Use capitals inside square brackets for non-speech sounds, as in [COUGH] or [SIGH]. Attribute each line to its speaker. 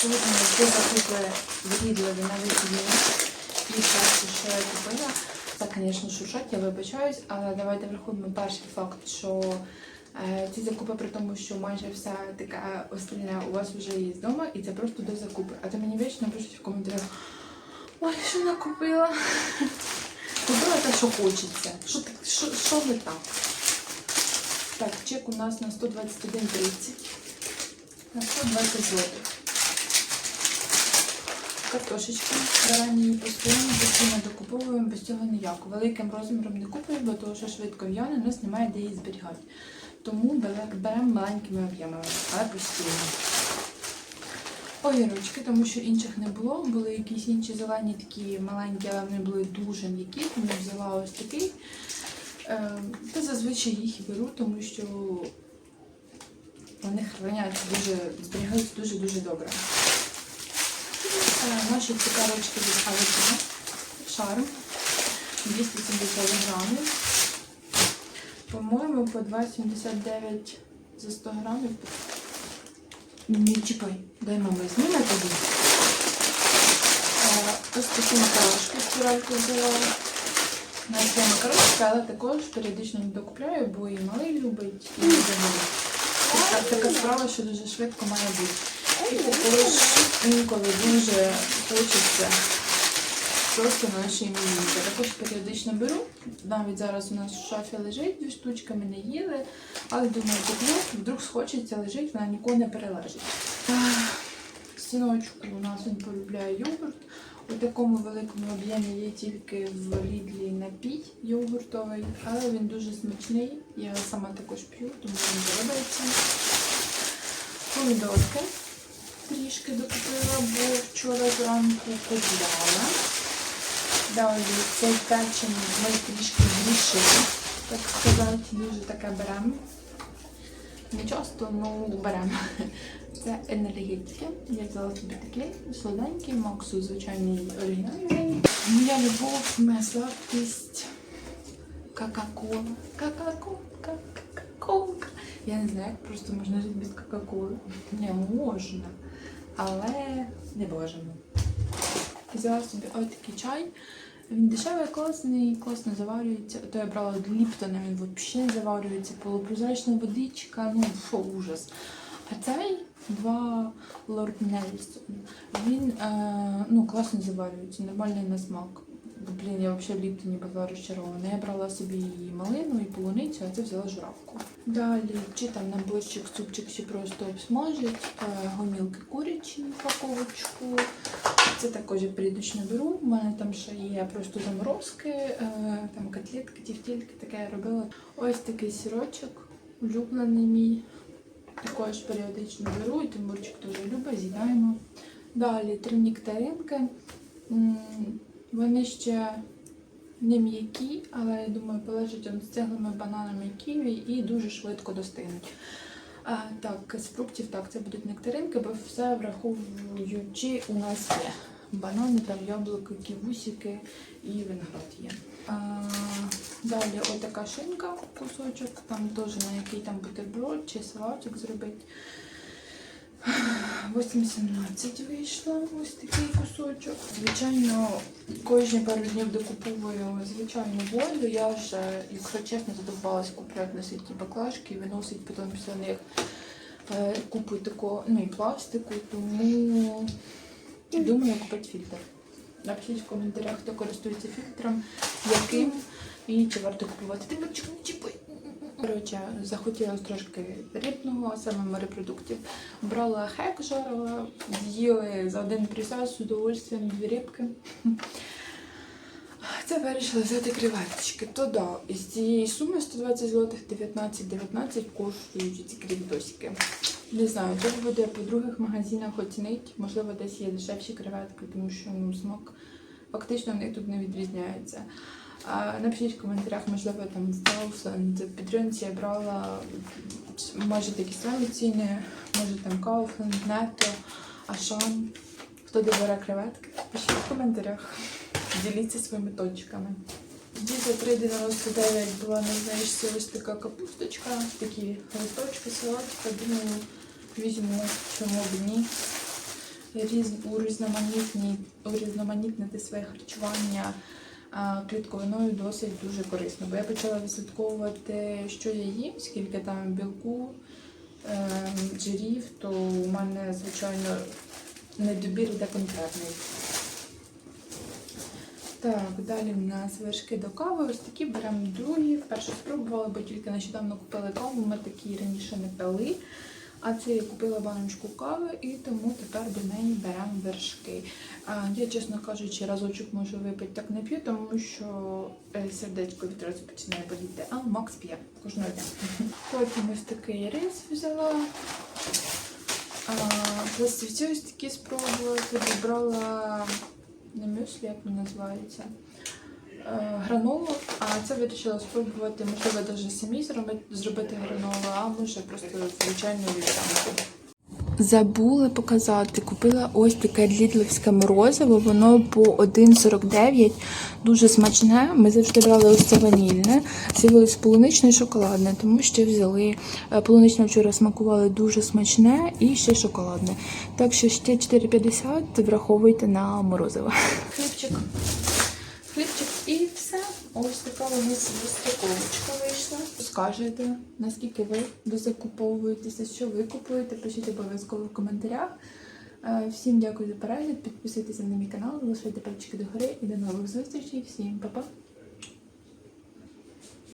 Speaker 1: Сьогодні ми закупили в Рідлові на вихідні. І перше, що я купила, це, звісно, шуршать, я вибачаюсь, але давайте врахуємо перший факт, що е, ці закупи при тому, що майже все таке остальне у вас вже є вдома, і це просто до закупи. А то мені вічно пишуть в коментарях, ой, що накупила? [LAUGHS] Купила те, що хочеться. Що, що, що ви так? Так, чек у нас на 121,30. На 120 злотих. Картошечка. Зарані її постійно, постійно докуповуємо, без цього ніяк. Великим розміром не купуємо, бо того, що швидко в'яне, у нас немає де її зберігати. Тому беремо маленькими об'ємами, але постійно. Огірочки, тому що інших не було. Були якісь інші зелені, такі маленькі, але вони були дуже м'які, тому взяла ось такий. Е, Та зазвичай їх і беру, тому що вони храняться дуже, зберігаються дуже-дуже добре. Е, Наші цукерочки від Авикіна. Шарм. 270 грамів. По-моєму, по 2,79 за 100 грамів. Не чекай, дай мама зніме тобі. Е, Ось такі макарошки спіральку взяла. На це макарошки, але також періодично докупляю, бо і малий любить, і. Така, така справа, що дуже швидко має бути. Також інколи дуже хочеться просто наші іменинники. Також періодично беру. Навіть зараз у нас в шафі лежить дві штучки, ми не їли, але думаю, куплю, вдруг схочеться лежить, вона ніколи не перележить. Синочку у нас він полюбляє йогурт. У такому великому об'ємі є тільки в Лідлі напій йогуртовий, але він дуже смачний. Я сама також п'ю, тому мені подобається. Помідорки трішки докупила, бо вчора зранку купляла. Далі цей печень ми трішки зрішили, так сказати, дуже таке беремо. Не часто, ну беремо. Це енергетики. Я взяла собі такий солоденький, Максу звичайний оригінальний. Моя любов, моя слабкість. Кока-кола. Кока-кола. Кока-кола. Я не знаю, як просто можна жити без Кока-коли. Не можна. Але не бажано. Взяла собі ось такий чай. Він дешевий, класний, класно заварюється. То я брала Ліптона, він взагалі не заварюється. Полупрозрачна водичка, ну фу, ужас. А цей два Лорд Нельсон. Він е, ну, класно заварюється, нормальний на смак. Блін, я взагалі в Ліптоні була розчарована. Я брала собі і малину, і полуницю, а це взяла журавку. Далі, чи там на борщик, супчик, чи просто обсмажить, е, гомілки курячі, упаковочку. Це також я періодично беру. У мене там ще є просто заморозки, е, там котлетки, тівтільки, таке я робила. Ось такий сірочок, улюблений мій. Також періодично беру, і Тимурчик дуже любить, з'їдаємо. Далі три нектаринки. Вони ще не м'які, але я думаю, полежать з цеглими бананами і ківі і дуже швидко достигнуть. А, так, з фруктів так, це будуть нектаринки, бо все враховуючи у нас є. Банани, там яблуки, ківусики і виноград є. А, далі отака шинка, кусочок, там теж на який там бутерброд чи салатик зробити. 8,17 вийшло ось такий кусочок. Звичайно, кожні пару днів докуповую звичайну воду. Я вже, якщо чесно, задовбалась купляти ті баклажки і виносить потім після них е, купу такого, ну і пластику, тому думаю купити фільтр. Напишіть в коментарях, хто користується фільтром, яким і чи варто купувати. Ти не чіпай. Коротше, захотілося трошки рибного, саме морепродуктів. Брала хек, жарила, з'їли за один присяд з удовольствием дві рибки. Це вирішила взяти креветочки. То да, із цієї суми 120 злотих 19-19 коштують ці креветосики. Не знаю, треба буде по других магазинах оцінити. Можливо, десь є дешевші креветки, тому що ну, смак фактично в них тут не відрізняється. Напишіть в коментарях, можливо, там з Kaufland, в підтримці я брала може такі самі ціни, може там Kaufland, Netto, Ашан. Хто добере креветки, пишіть в коментарях. Діліться своїми точками. Тоді за 3,99 була на знижці ось така капусточка, такі листочки, салатика. Думаю, візьму, чому б ні. різ, урізноманітнити своє харчування клітковиною досить дуже корисно. Бо я почала відслідковувати, що я їм, скільки там білку, ем, жирів, то у мене, звичайно, недобір йде конкретний. Так, далі в нас вершки до кави. Ось такі беремо другі. Вперше спробувала, бо тільки нещодавно купили каву. Ми такі раніше не пили. А це я купила баночку кави і тому тепер до неї беремо вершки. Я, чесно кажучи, разочок можу випити, так не п'ю, тому що е, сердечко відразу починає боліти. А Макс п'є кожного дня. [LAUGHS] Потім ось такий рис взяла. Пластівці ось такі спробувати. Брала не мюслі, як воно називається. Е, Гранолу, а це вирішила спробувати, можливо, навіть самі зробити, гранолу, а може просто звичайну вівсянку. Забула показати, купила ось таке лідлівське морозиво, воно по 1,49, дуже смачне. Ми завжди брали ось це ванільне, з'явилось полуничне і шоколадне, тому що взяли е, полуничне вчора смакували дуже смачне і ще шоколадне. Так що ще 4,50 враховуйте на морозиво. Хлібчик. Ось така у нас розпаковочка вийшла. Скажете, наскільки ви дозакуповуєтеся, що ви купуєте, пишіть обов'язково в коментарях. Е, Всім дякую за перегляд, підписуйтесь на мій канал, залишайте пальчики догори і до нових зустрічей. Всім па-па!